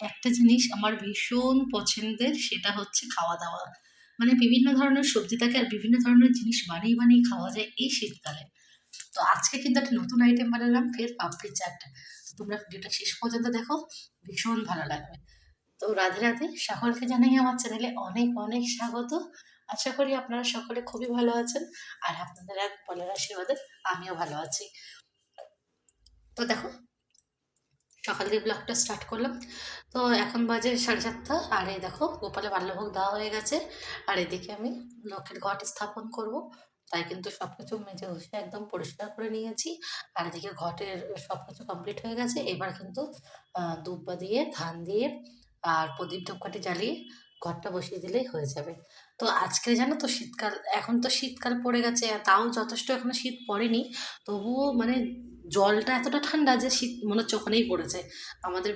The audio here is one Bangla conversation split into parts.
একটা জিনিস আমার ভীষণ পছন্দের সেটা হচ্ছে খাওয়া দাওয়া মানে বিভিন্ন ধরনের সবজি থাকে আর বিভিন্ন ধরনের জিনিস বানিয়ে বানিয়ে খাওয়া যায় এই শীতকালে। তো আজকে কিন্তু একটা নতুন আইটেম বানালাম, ফের পাপড়ি চাট তো তোমরা ভিডিওটা শেষ পর্যন্ত দেখো, ভীষণ ভালো লাগবে। তো রাধে রাধে, সকলকে জানাই আমার চ্যানেলে অনেক অনেক স্বাগত। আশা করি আপনারা সকলে খুবই ভালো আছেন আর আপনাদের এক বলার আশীর্বাদে আমিও ভালো আছি। তো দেখো সকাল দিয়ে ব্লগটা স্টার্ট করলাম। তো এখন বাজে সাড়ে চারটা আর এই দেখো গোপালে বাল্যভোগ দেওয়া হয়ে গেছে। আর এদিকে আমি লক্ষ্মীর ঘট স্থাপন করব। তাই কিন্তু সব কিছু মেজে ঘষে একদম পরিষ্কার করে নিয়েছি। আর এদিকে ঘটের সব কিছু কমপ্লিট হয়ে গেছে। এবার কিন্তু দুব্বা দিয়ে, ধান দিয়ে আর প্রদীপ ধূপকাঠি জ্বালিয়ে ঘরটা বসিয়ে দিলেই হয়ে যাবে। তো আজকে জানো তো শীতকাল, এখন তো শীতকাল পড়ে গেছে। তাও যথেষ্ট এখনও শীত পড়েনি। তবুও মানে জলটা এতটা ঠান্ডা যে শীত মনে হচ্ছে ওখানেই পড়েছে আমাদের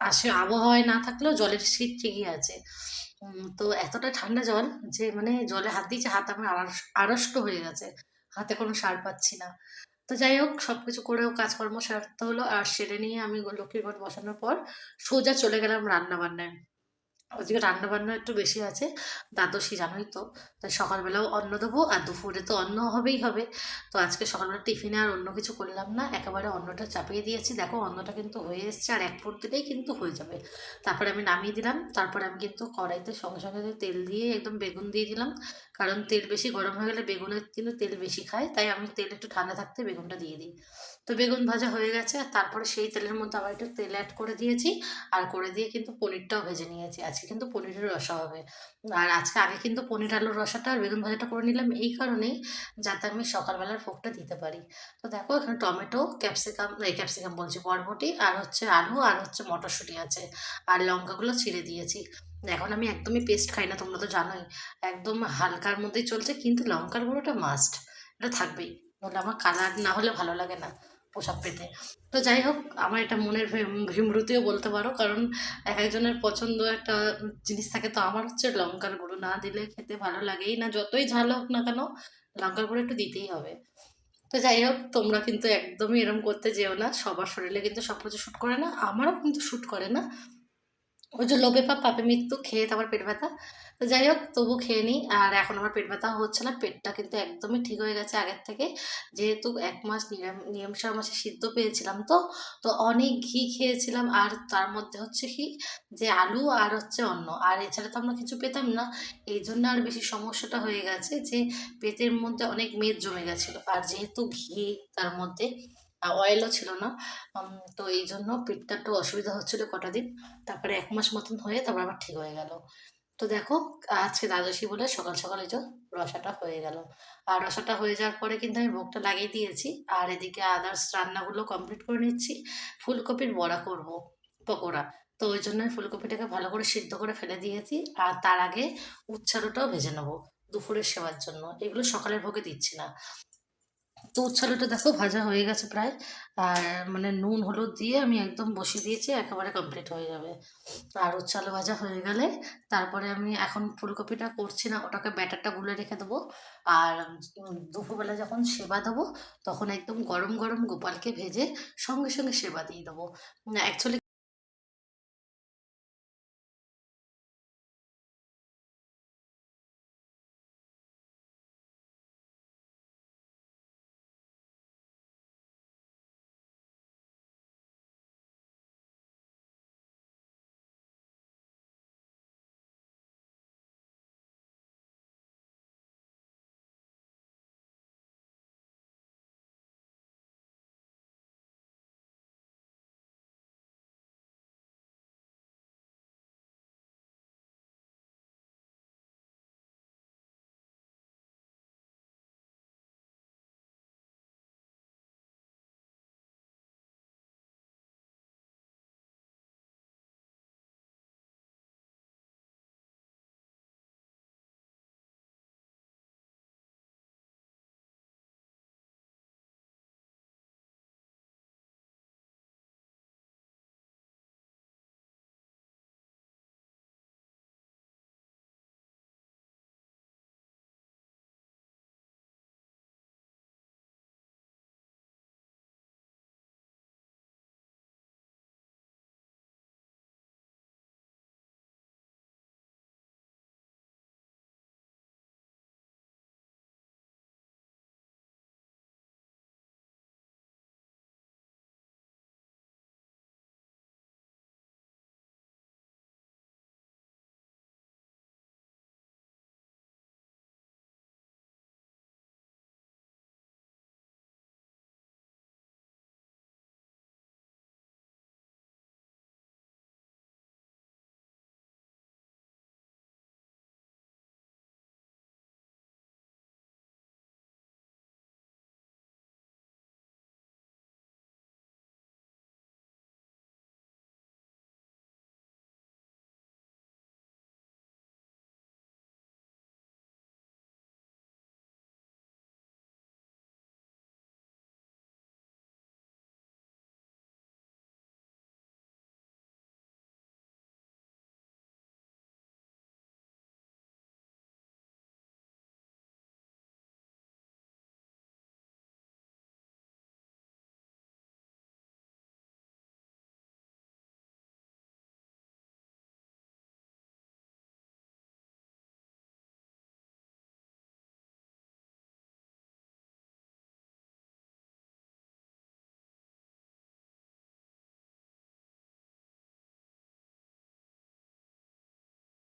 আসে আবহাওয়ায় না থাকলেও জলের শীত ঠিকই আছে। তো এতটা ঠান্ডা জল যে মানে জলে হাত দিয়েছে, হাত আমার আড়ষ্ট হয়ে গেছে। হাতে কোনো সার পাচ্ছি না। তো যাই হোক সব কিছু করেও কাজকর্ম সারতে হলো। আর সেরে নিয়ে আমি লক্ষ্মীর ঘট বসানোর পর সোজা চলে গেলাম রান্না বান্নায় আজকে রান্না বান্না একটু বেশি আছে। দ্বাদশী জানোই তো, তাই সকালবেলাও অন্ন দেবো আর দুপুরে তো অন্ন হবেই হবে। তো আজকে সকালবেলা টিফিনে আর অন্য কিছু করলাম না, একেবারে অন্নটা চাপিয়ে দিয়েছি। দেখো, অন্নটা কিন্তু হয়ে এসছে আর এক ফুট দিলেই কিন্তু হয়ে যাবে। তারপরে আমি নামিয়ে দিলাম, তারপরে আমি কিন্তু কড়াইতে সঙ্গে সঙ্গে তেল দিয়ে একদম বেগুন দিয়ে দিলাম। কারণ তেল বেশি গরম হয়ে গেলে বেগুনের কিন্তু তেল বেশি খায়, তাই আমি তেল একটু ঠান্ডা থাকতে বেগুনটা দিয়ে দিই। তো বেগুন ভাজা হয়ে গেছে, আর তারপরে সেই তেলের মধ্যে আবার একটু তেল অ্যাড করে দিয়েছি। আর করে দিয়ে কিন্তু পনিরটাও ভেজে নিয়েছি আজকে। কিন্তু পনিরের রসা হবে। আর আজকে আগে কিন্তু পনির আলুর রসাটা আর বেগুন ভাজাটা করে নিলাম এই কারণেই যাতে আমি সকালবেলার ভোগটা দিতে পারি। তো দেখো এখানে টমেটো, ক্যাপসিকাম, এই ক্যাপসিকাম বলছি, বরবটি আর হচ্ছে আলু আর হচ্ছে মটরশুঁটি আছে। আর লঙ্কাগুলো ছিঁড়ে দিয়েছি। এখন আমি একদমই পেস্ট খাই না, তোমরা তো জানোই। একদম হালকার মধ্যেই চলছে, কিন্তু লঙ্কার গুঁড়োটা মাস্ট এটা থাকবেই। নাহলে আমার কালার না হলে ভালো লাগে না। পোশাক পেতে। তো যাই হোক, আমার এটা মনের ভীমরুতিও বলতে পারো, কারণ এক একজনের পছন্দ একটা জিনিস থাকে, তো আমার হচ্ছে লঙ্কার গুঁড়ো না দিলে খেতে ভালো লাগেই না, যতই ঝাল হোক না কেন, লঙ্কার গুঁড়ো একটু দিতেই হবে। তো যাই হোক, তোমরা কিন্তু একদমই এরম করতে যেও না, সবার শরীরে কিন্তু সব কিছু শ্যুট করে না, আমারও কিন্তু শ্যুট করে না। ওই যে লোভে পাপ পাপে মৃত্যু, খেয়ে তারপর পেট ব্যথা। তো যাই হোক, তবু খেয়ে নিই আর এখন আমার পেট ব্যথা হচ্ছে না। পেটটা কিন্তু একদমই ঠিক হয়ে গেছে আগের থেকে। যেহেতু এক মাস নিরাম নিয়মসার মাসে সিদ্ধ পেয়েছিলাম তো তো অনেক ঘি খেয়েছিলাম। আর তার মধ্যে হচ্ছে কি, যে আলু আর হচ্ছে অন্ন। আর এছাড়া তো আমরা কিছু পেতাম না। এই জন্য আর বেশি সমস্যাটা হয়ে গেছে যে, পেটের মধ্যে অনেক মেদ জমে গেছিল। আর যেহেতু ঘি তার মধ্যে অয়েলও ছিল না। তো এই জন্য পেটটা একটু অসুবিধা হচ্ছিল কটা দিন। তারপরে এক মাস মতন হয়ে তারপর আবার ঠিক হয়ে গেল। তো দেখো, আজকে দ্বাদশী বলে সকাল সকাল এই রসাটা হয়ে গেল। আর রসাটা হয়ে যাওয়ার পরে কিন্তু আমি ভোগটা লাগিয়ে দিয়েছি। আর এদিকে আদার্স রান্নাগুলো কমপ্লিট করে নিচ্ছি। ফুলকপির বড়া করব, পকোড়া। তো ওই জন্য ফুলকপিটাকে ভালো করে সিদ্ধ করে ফেলে দিয়েছি। আর তার আগে উচ্ছালুটাও ভেজে নেব দুপুরের সেবার জন্য। এগুলো সকালের ভোগে দিচ্ছি না। তো উচ্ছালুটা দেখো ভাজা হয়ে গেছে প্রায়। আর মানে নুন, হলুদ দিয়ে আমি একদম বসিয়ে দিয়েছি, একেবারে কমপ্লিট হয়ে যাবে। আর উচ্ছালু ভাজা হয়ে গেলে তারপরে আমি এখন ফুলকপিটা করছি না, ওটাকে ব্যাটারটা গুলে রেখে দেবো। আর দুপুরবেলা যখন সেবা দেবো, তখন একদম গরম গরম গোপালকে ভেজে সঙ্গে সঙ্গে সেবা দিয়ে দেবো। অ্যাকচুয়ালি